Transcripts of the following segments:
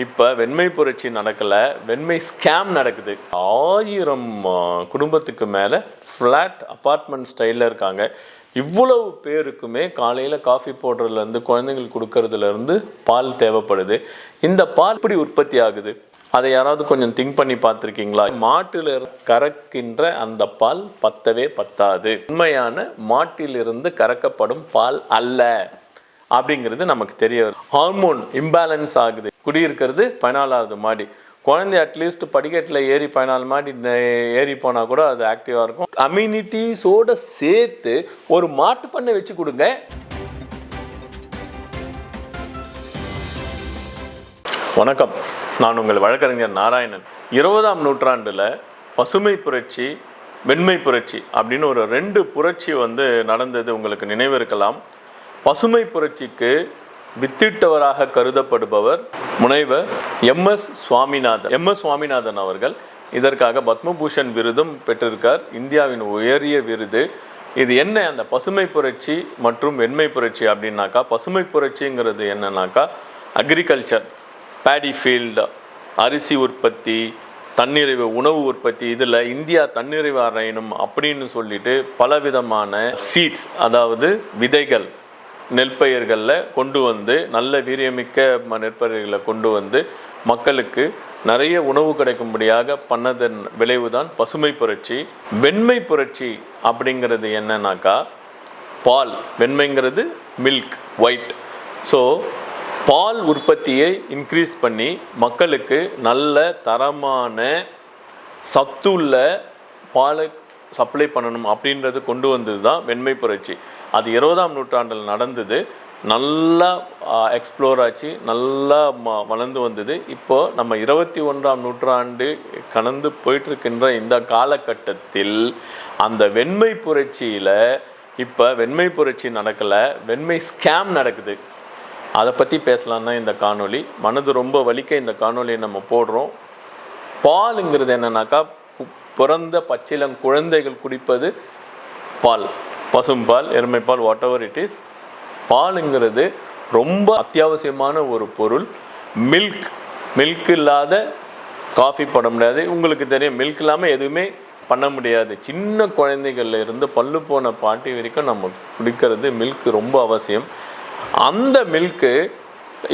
இப்போ வெண்மை புரட்சி நடக்கலை வெண்மை ஸ்கேம் நடக்குது. ஆயிரம் குடும்பத்துக்கு மேலே ஃப்ளாட் அப்பார்ட்மெண்ட் ஸ்டைலில் இருக்காங்க. இவ்வளவு பேருக்குமே காலையில் காஃபி போடுறதுலேருந்து குழந்தைங்களுக்கு கொடுக்கறதுலேருந்து பால் தேவைப்படுது. இந்த பால் இப்படி உற்பத்தி ஆகுது? அதை யாராவது கொஞ்சம் திங்க் பண்ணி பார்த்துருக்கீங்களா? மாட்டில் கறக்கின்ற அந்த பால் பத்தவே பத்தாது. உண்மையான மாட்டிலிருந்து கறக்கப்படும் பால் அல்ல. அப்படிங்கிறது நமக்கு தெரிய வரும். ஹார்மோன் இம்பேலன்ஸ் ஆகுது. குடியிருக்கிறது பதினாலாவது மாடி. குழந்தை அட்லீஸ்ட் படிக்கட்டில் ஏறி பதினாலு மாடி ஏறி போனால் கூட அது ஆக்டிவாக இருக்கும். கம்யூனிட்டிஸோட சேர்த்து ஒரு மாட்டு பண்ணை வச்சு கொடுங்க. வணக்கம். நான் உங்கள் வழக்கறிஞர் நாராயணன். இருபதாம் நூற்றாண்டில் பசுமை புரட்சி வெண்மை புரட்சி அப்படின்னு ஒரு ரெண்டு புரட்சி வந்து நடந்தது உங்களுக்கு நினைவு இருக்கலாம். பசுமை புரட்சிக்கு வித்திட்டவராக கருதப்படுபவர் முனைவர் M S Swaminathan. M S Swaminathan அவர்கள் இதற்காக பத்மபூஷன் விருதும் பெற்றிருக்கார். இந்தியாவின் உயரிய விருது. இது என்ன? அந்த பசுமை புரட்சி மற்றும் வெண்மை புரட்சி அப்படின்னாக்கா பசுமை புரட்சிங்கிறது என்னன்னாக்கா அக்ரிகல்ச்சர் பேடி ஃபீல்டு அரிசி உற்பத்தி தன்னிறைவு உணவு உற்பத்தி இதில் இந்தியா தன்னிறைவு அடையணும் அப்படின்னு சொல்லிட்டு பலவிதமான சீட்ஸ் அதாவது விதைகள் நெற்பயிர்களில் கொண்டு வந்து நல்ல வீரியமிக்க ம- நெற்பயிர்களை கொண்டு வந்து மக்களுக்கு நிறைய உணவு கிடைக்கும்படியாக பண்ணதன் விளைவுதான் பசுமை புரட்சி. வெண்மை புரட்சி அப்படிங்கிறது என்னன்னாக்கா பால். வெண்மைங்கிறது மில்க் ஒயிட் ஸோ பால் உற்பத்தியை இன்க்ரீஸ் பண்ணி மக்களுக்கு நல்ல தரமான சத்துள்ள பாலை சப்ளை பண்ணணும் அப்படின்றது கொண்டு வந்தது தான் வெண்மை புரட்சி. அது இருபதாம் நூற்றாண்டில் நடந்தது. நல்லா எக்ஸ்ப்ளோர் ஆச்சு. நல்லா ம வளர்ந்து வந்தது. இப்போ நம்ம இருபத்தி ஒன்றாம் நூற்றாண்டு கடந்து போயிட்டுருக்கின்ற இந்த காலகட்டத்தில் அந்த வெண்மை புரட்சியில் இப்போ வெண்மை புரட்சி நடக்கலை. வெண்மை ஸ்கேம் நடக்குது. அதை பற்றி பேசலாம் தான் இந்த காணொளி. மனது ரொம்ப வலிக்க இந்த காணொலியை நம்ம போடுறோம். பாலுங்கிறது என்னன்னாக்கா பிறந்த பச்சிலம் குழந்தைகள் குடிப்பது பால். பசும்பால் எருமைப்பால் வாட் எவர் இட் இஸ் பாலுங்கிறது ரொம்ப அத்தியாவசியமான ஒரு பொருள். மில்க் மில்க் இல்லாத காஃபி போட முடியாது. உங்களுக்கு தெரியும் மில்க் இல்லாமல் எதுவுமே பண்ண முடியாது. சின்ன குழந்தைகள்ல இருந்து பல்லு போன பாட்டி வரைக்கும் நம்ம குடிக்கிறது மில்க் ரொம்ப அவசியம். அந்த மில்க்கு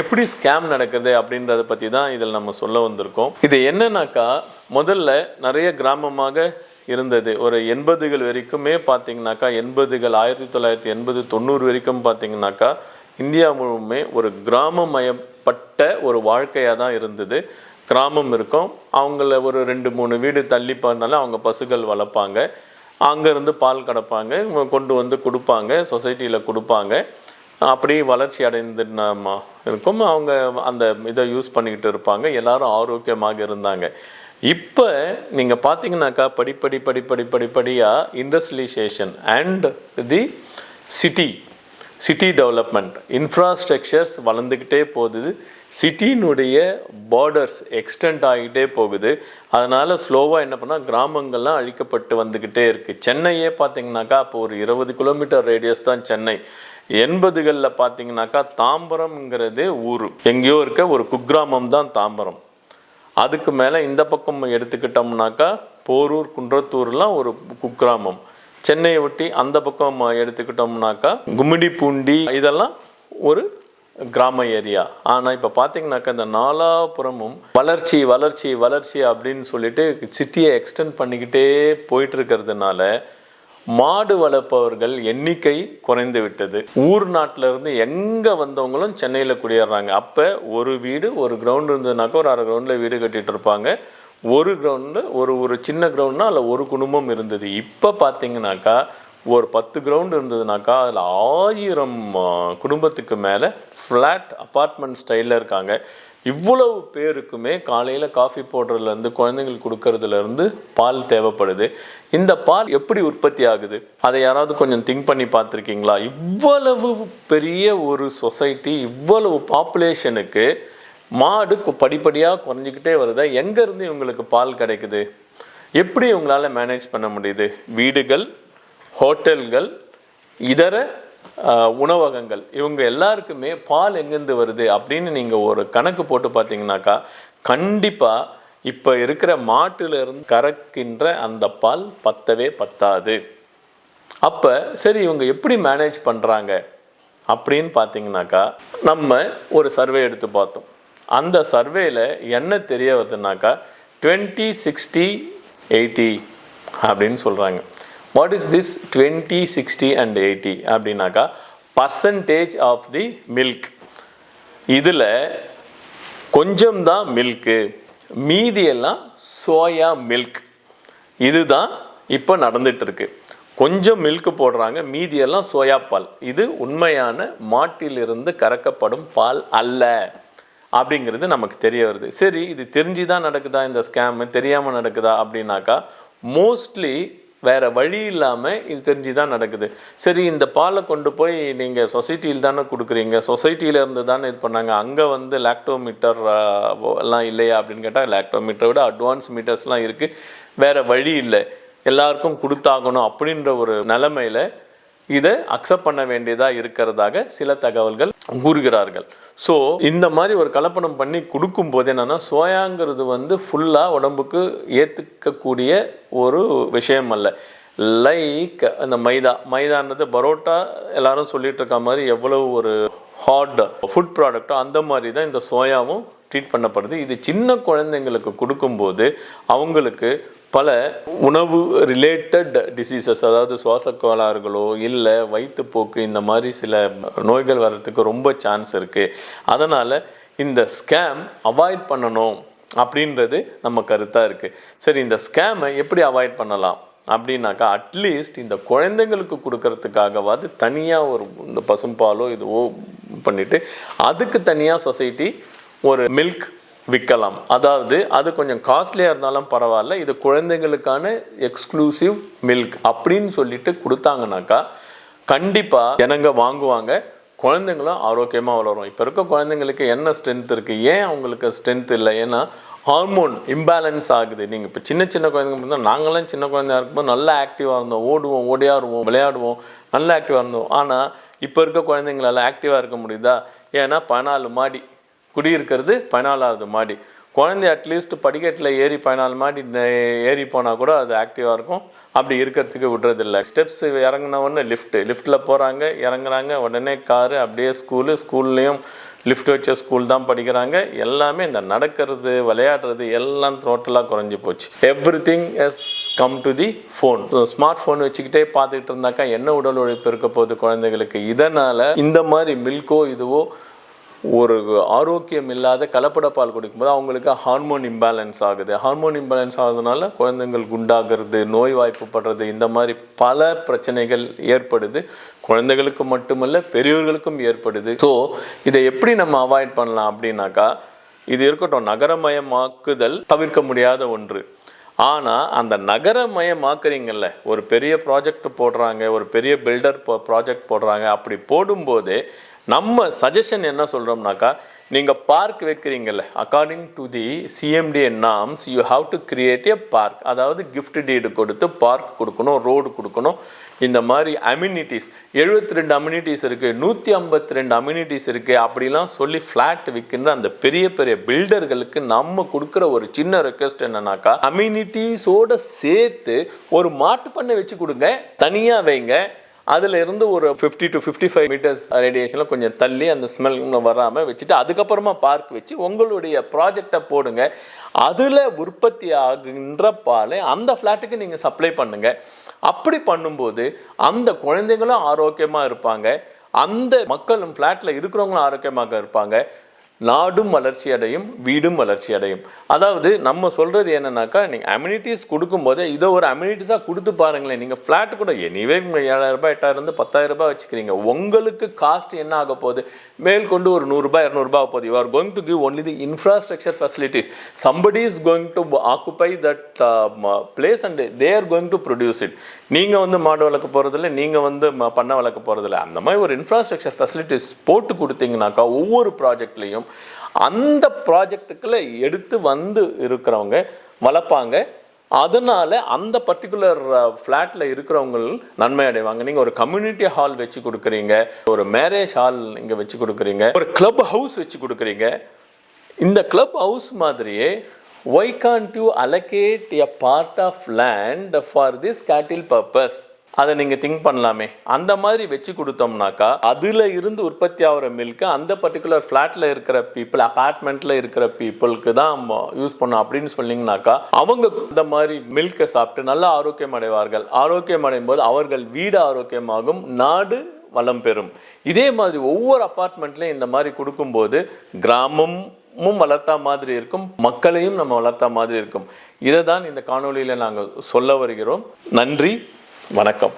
எப்படி ஸ்கேம் நடக்குது அப்படின்றத பற்றி தான் இதில் நம்ம சொல்ல வந்திருக்கோம். இது என்னன்னாக்கா முதல்ல நிறைய கிராமமாக இருந்தது. ஒரு எண்பதுகள் வரைக்குமே பார்த்திங்கனாக்கா எண்பதுகள் ஆயிரத்தி தொள்ளாயிரத்தி எண்பது தொண்ணூறு வரைக்கும் பார்த்திங்கனாக்கா இந்தியா முழுமே ஒரு கிராமமயப்பட்ட ஒரு வாழ்க்கையாக தான் இருந்தது. கிராமம் இருக்கும். அவங்கள ஒரு ரெண்டு மூணு வீடு தள்ளி பார்த்தாலும் அவங்க பசுகள் வளர்ப்பாங்க. அங்கேருந்து பால் கடப்பாங்க கொண்டு வந்து கொடுப்பாங்க. சொசைட்டியில் கொடுப்பாங்க. அப்படி வளர்ச்சி அடைந்து இருக்கும். அவங்க அந்த இதை யூஸ் பண்ணிக்கிட்டு இருப்பாங்க. எல்லாரும் ஆரோக்கியமாக இருந்தாங்க. இப்போ நீங்கள் பார்த்தீங்கன்னாக்கா படிப்படி படிப்படி படிப்படியாக industrialisation and the city city development infrastructures வளர்ந்துக்கிட்டே போகுது. சிட்டினுடைய பார்டர்ஸ் எக்ஸ்டெண்ட் ஆகிட்டே போகுது. அதனால் ஸ்லோவாக என்ன பண்ணால் கிராமங்கள்லாம் அழிக்கப்பட்டு வந்துக்கிட்டே இருக்குது சென்னையே பார்த்தீங்கன்னாக்கா அப்போ ஒரு இருபது கிலோமீட்டர் ரேடியஸ் தான் சென்னை. எண்பதுகளில் பார்த்தீங்கன்னாக்கா தாம்பரம்ங்கிறதே ஊர். எங்கேயோ இருக்க ஒரு குக்கிராமம் தான் தாம்பரம். அதுக்கு மேலே இந்த பக்கம் எடுத்துக்கிட்டோம்னாக்கா போரூர் குன்றத்தூர்லாம் ஒரு குக்கிராமம். சென்னையை ஒட்டி அந்த பக்கம் எடுத்துக்கிட்டோம்னாக்கா கும்மிடிப்பூண்டி இதெல்லாம் ஒரு கிராம ஏரியா. ஆனால் இப்போ பார்த்தீங்கன்னாக்கா இந்த நாலாபுறமும் வளர்ச்சி வளர்ச்சி வளர்ச்சி அப்படின்னு சொல்லிட்டு சிட்டியை எக்ஸ்டெண்ட் பண்ணிக்கிட்டே போயிட்டு இருக்கிறதுனால மாடு வளர்ப்பவர்கள் எண்ணிக்கை குறைந்து விட்டது. ஊர் நாட்டுல இருந்து எங்கே வந்தவங்களும் சென்னையில் குடியேறாங்க. அப்போ ஒரு வீடு ஒரு கிரவுண்ட் இருந்ததுனாக்கா ஒரு அரை கிரவுண்டில் வீடு கட்டிகிட்டு இருப்பாங்க. ஒரு கிரவுண்டு ஒரு ஒரு சின்ன கிரவுண்ட்னா அதில் ஒரு குடும்பம் இருந்தது. இப்போ பார்த்தீங்கன்னாக்கா ஒரு பத்து கிரவுண்ட் இருந்ததுனாக்கா அதில் ஆயிரம் குடும்பத்துக்கு மேலே ஃப்ளாட் அப்பார்ட்மெண்ட் ஸ்டைலில் இருக்காங்க. இவ்வளவு பேருக்குமே காலையில் காஃபி போடுறதுலேருந்து குழந்தைங்களுக்கு கொடுக்கறதுலேருந்து பால் தேவைப்படுது. இந்த பால் எப்படி உற்பத்தி ஆகுது? அதை யாராவது கொஞ்சம் திங்க் பண்ணி பார்த்துருக்கீங்களா? இவ்வளவு பெரிய ஒரு சொசைட்டி இவ்வளவு பாப்புலேஷனுக்கு மாடு படிப்படியாக குறைஞ்சிக்கிட்டே வருதா? எங்கேருந்து இவங்களுக்கு பால் கிடைக்குது? எப்படி இவங்களால மேனேஜ் பண்ண முடியுது? வீடுகள் ஹோட்டல்கள் இதர உணவகங்கள். இவங்க எல்லாருக்குமே பால் எங்கேருந்து வருது அப்படின்னு நீங்கள் ஒரு கணக்கு போட்டு பார்த்தீங்கன்னாக்கா கண்டிப்பாக இப்போ இருக்கிற மாட்டிலிருந்து கறக்கின்ற அந்த பால் பத்தவே பத்தாது. அப்போ சரி இவங்க எப்படி மேனேஜ் பண்ணுறாங்க அப்படின்னு பார்த்தீங்கன்னாக்கா நம்ம ஒரு சர்வே எடுத்து பார்த்தோம். அந்த சர்வேயில் என்ன தெரிய வருதுனாக்கா டுவெண்ட்டி சிக்ஸ்டி எயிட்டி அப்படின்னு சொல்கிறாங்க what is this twenty sixty and eighty அப்படின்னாக்கா பர்சன்டேஜ் ஆஃப் தி மில்க் இதில் கொஞ்சம் தான் மில்க்கு மீதி எல்லாம் சோயா மில்க் இதுதான் இப்போ நடந்துட்டு கொஞ்சம் மில்க் போடுறாங்க மீதியெல்லாம் சோயா பால். இது உண்மையான மாட்டிலிருந்து கறக்கப்படும் பால் அல்ல. அப்படிங்கிறது நமக்கு தெரிய வருது. சரி இது தெரிஞ்சு தான் நடக்குதா இந்த ஸ்கேமு தெரியாமல் நடக்குதா? அப்படின்னாக்கா மோஸ்ட்லி வேறு வழி இல்லாமல் இது தெரிஞ்சு தான் நடக்குது. சரி இந்த பாலை கொண்டு போய் நீங்கள் சொசைட்டியில் தானே கொடுக்குறீங்க? சொசைட்டியில இருந்து தானே இது பண்ணாங்க? அங்கே வந்து லாக்டோமீட்டர் எல்லாம் இல்லையா அப்படின்னு கேட்டால் லாக்டோமீட்டரை விட அட்வான்ஸ் மீட்டர்ஸ்லாம் இருக்குது வேறு வழி இல்லை. எல்லாருக்கும் கொடுத்தாகணும் அப்படின்ற ஒரு நிலைமையில இதை அக்செப்ட் பண்ண வேண்டியதாக இருக்கிறதாக சில தகவல்கள் கூறுகிறார்கள். ஸோ இந்த மாதிரி ஒரு கலப்படம் பண்ணி கொடுக்கும்போது என்னென்னா சோயாங்கிறது வந்து ஃபுல்லாக உடம்புக்கு ஏற்றுக்கக்கூடிய ஒரு விஷயம் அல்ல. லைக் அந்த மைதா. மைதான்றது பரோட்டா எல்லாரும் சொல்லிட்டு இருக்க மாதிரி எவ்வளவு ஒரு ஹார்ட் ஃபுட் ப்ராடக்ட்டோ அந்த மாதிரி தான் இந்த சோயாவும் ட்ரீட் பண்ணப்படுது. இது சின்ன குழந்தைங்களுக்கு கொடுக்கும்போது அவங்களுக்கு பல உணவு ரிலேட்டட் டிசீசஸ் அதாவது சுவாச கோளாறுகளோ இல்லை வயிற்றுப்போக்கு இந்த மாதிரி சில நோய்கள் வர்றதுக்கு ரொம்ப சான்ஸ் இருக்குது அதனால் இந்த ஸ்கேம் அவாய்ட் பண்ணணும் அப்படின்றது நம்ம கருத்தாக இருக்குது சரி இந்த ஸ்கேமை எப்படி அவாய்ட் பண்ணலாம்? அப்படின்னாக்கா அட்லீஸ்ட் இந்த குழந்தைங்களுக்கு கொடுக்கறதுக்காகவாது தனியாக ஒரு இந்த பசும்பாலோ இதுவோ பண்ணிவிட்டு அதுக்கு தனியாக சொசைட்டி ஒரு மில்க் விற்கலாம். அதாவது அது கொஞ்சம் காஸ்ட்லியாக இருந்தாலும் பரவாயில்ல. இது குழந்தைங்களுக்கான எக்ஸ்க்ளூசிவ் மில்க் அப்படின்னு சொல்லிட்டு கொடுத்தாங்கனாக்கா கண்டிப்பாக ஜனங்க வாங்குவாங்க. குழந்தைங்களும் ஆரோக்கியமாக வளரும். இப்போ இருக்க குழந்தைங்களுக்கு என்ன ஸ்ட்ரென்த் இருக்குது ஏன் அவங்களுக்கு ஸ்ட்ரென்த் இல்லை? ஏன்னா ஹார்மோன் இம்பேலன்ஸ் ஆகுது. நீங்கள் இப்போ சின்ன சின்ன குழந்தைங்க பார்த்தா நாங்களாம் சின்ன குழந்தையா இருக்கும்போது நல்லா ஆக்டிவாக இருந்தோம். ஓடுவோம் ஓடியாடுவோம் விளையாடுவோம். நல்லா ஆக்டிவாக இருந்தோம். ஆனால் இப்போ இருக்க குழந்தைங்களால ஆக்டிவாக இருக்க முடியுதா? ஏன்னா பதினாலு மாடி குடியிருக்கிறது பதினாலாவது மாடி. குழந்தை அட்லீஸ்ட் படிக்கட்டில் ஏறி பதினாலு மாடி ஏறி போனால் கூட அது ஆக்டிவாக இருக்கும். அப்படி இருக்கிறதுக்கு விடுறதில்ல. ஸ்டெப்ஸ் இறங்கினவுடனே லிஃப்ட்டு லிஃப்ட்டில் போகிறாங்க இறங்குறாங்க. உடனே காரு அப்படியே ஸ்கூலு ஸ்கூல்லையும் லிஃப்ட் வச்ச ஸ்கூல் தான் படிக்கிறாங்க. எல்லாமே இந்த நடக்கிறது விளையாடுறது எல்லாம் டோட்டலாக குறைஞ்சி போச்சு. Everything is come to the phone smart phone வச்சுக்கிட்டே பார்த்துக்கிட்டு இருந்தாக்கா என்ன உடல் உழைப்பு இருக்க போகுது குழந்தைகளுக்கு? இதனால் இந்த மாதிரி மில்கோ இதுவோ ஒரு ஆரோக்கியம் இல்லாத கலப்பட பால் குடிக்கும்போது அவங்களுக்கு ஹார்மோன் இம்பேலன்ஸ் ஆகுது. ஹார்மோன் இம்பேலன்ஸ் ஆகுதுனால குழந்தைங்கள் குண்டாகிறது நோய் வாய்ப்புப்படுறது இந்த மாதிரி பல பிரச்சனைகள் ஏற்படுது. குழந்தைகளுக்கு மட்டுமல்ல பெரியவர்களுக்கும் ஏற்படுது. ஸோ இதை எப்படி நம்ம அவாய்ட் பண்ணலாம் அப்படின்னாக்கா இது இருக்கட்டும் நகரமயமாக்குதல் தவிர்க்க முடியாத ஒன்று. ஆனால் அந்த நகரமயமாக்குறீங்கல்ல ஒரு பெரிய ப்ராஜெக்ட் போடுறாங்க ஒரு பெரிய பில்டர் ப்ராஜெக்ட் போடுறாங்க அப்படி போடும்போது நம்ம சஜஷன் என்ன சொல்கிறோம்னாக்கா நீங்கள் park வைக்கிறீங்கல்ல according to the CMDA norms you have to create a park அதாவது கிஃப்ட் டீடு கொடுத்து பார்க் கொடுக்கணும் ரோடு கொடுக்கணும். இந்த மாதிரி அம்யூனிட்டிஸ் எழுபத்தி ரெண்டு அம்யூனிட்டிஸ் இருக்குது நூற்றி ஐம்பத்தி ரெண்டு அம்யூனிட்டிஸ் இருக்குது அப்படிலாம் சொல்லி ஃப்ளாட் விற்கின்ற அந்த பெரிய பெரிய பில்டர்களுக்கு நம்ம கொடுக்குற ஒரு சின்ன ரெக்வெஸ்ட் என்னன்னாக்கா அம்யூனிட்டிஸோடு சேர்த்து ஒரு மாட்டு பண்ணை வச்சு கொடுங்க தனியாக வைங்க அதில் இருந்து ஒரு fifty to fifty five metres ரேடியேஷனில் கொஞ்சம் தள்ளி அந்த ஸ்மெல் வராமல் வச்சுட்டு அதுக்கப்புறமா பார்க் வச்சு உங்களுடைய ப்ராஜெக்டை போடுங்க. அதில் உற்பத்தி ஆகின்ற பாலை அந்த ஃப்ளாட்டுக்கு நீங்கள் சப்ளை பண்ணுங்க. அப்படி பண்ணும்போது அந்த குழந்தைங்களும் ஆரோக்கியமாக இருப்பாங்க. அந்த மக்களும் ஃப்ளாட்டில் இருக்கிறவங்களும் ஆரோக்கியமாக இருப்பாங்க. நாடும் வளர்ச்சி அடையும் வீடும் வளர்ச்சி அடையும். அதாவது நம்ம சொல்கிறது என்னென்னாக்கா நீங்கள் அம்யூனிட்டிஸ் கொடுக்கும்போதே இதை ஒரு அம்யூனிட்டிஸாக கொடுத்து பாருங்களேன். நீங்கள் ஃப்ளாட் கூட எனிவே ஏழாயிரம் ரூபாய் எட்டாயிரம் இருந்து பத்தாயிரம் ரூபாய் வச்சுக்கிறீங்க. உங்களுக்கு காஸ்ட் என்ன ஆக போகுது? மேல் கொண்டு ஒரு நூறுரூபா இரநூறுபா போகுது. You are going to give only the infrastructure facilities somebody is going to occupy that place and they are going to produce it நீங்கள் வந்து மாடு வளர்க்க போகிறதில்ல நீங்கள் வந்து ம- வளர்க்க போகிறதில்ல அந்த மாதிரி ஒரு இன்ஃப்ராஸ்ட்ரக்சர் ஃபெசிலிட்டிஸ் போட்டு கொடுத்தீங்கன்னாக்கா ஒவ்வொரு ப்ராஜெக்ட்லேயும் அந்த ப்ராஜெக்டுக்குள்ளே எடுத்து வந்து இருக்கிறவங்க வளர்ப்பாங்க. அதனால அந்த பர்டிகுலர் ஃப்ளாட்டில் இருக்கிறவங்க நன்மை அடைவாங்க. நீங்கள் ஒரு கம்யூனிட்டி ஹால் வச்சு கொடுக்குறீங்க ஒரு மேரேஜ் ஹால் நீங்கள் வச்சு கொடுக்குறீங்க ஒரு கிளப் ஹவுஸ் வச்சு கொடுக்குறீங்க. இந்த கிளப் ஹவுஸ் மாதிரியே why can't you allocate a part of land for this cattle purpose அதை நீங்கள் திங்க் பண்ணலாமே. அந்த மாதிரி வச்சு கொடுத்தோம்னாக்கா அதில் இருந்து உற்பத்தி ஆகிற மில்க்கு அந்த பர்டிகுலர் ஃப்ளாட்டில் இருக்கிற பீப்புள் அப்பார்ட்மெண்ட்டில் இருக்கிற பீப்புளுக்கு தான் யூஸ் பண்ணோம் அப்படின்னு சொன்னீங்கனாக்கா அவங்க இந்த மாதிரி மில்கை சாப்பிட்டு நல்லா ஆரோக்கியம் அடைவார்கள். ஆரோக்கியம் அடையும் போது அவர்கள் வீடு ஆரோக்கியமாகும் நாடு வளம் பெறும். இதே மாதிரி ஒவ்வொரு அப்பார்ட்மெண்ட்லேயும் இந்த மாதிரி கொடுக்கும்போது கிராமமும் வளர்த்தா மாதிரி இருக்கும் மக்களையும் நம்ம வளர்த்தா மாதிரி இருக்கும். இதை தான் இந்த காணொளியில் நாங்கள் சொல்ல வருகிறோம். நன்றி. வணக்கம்.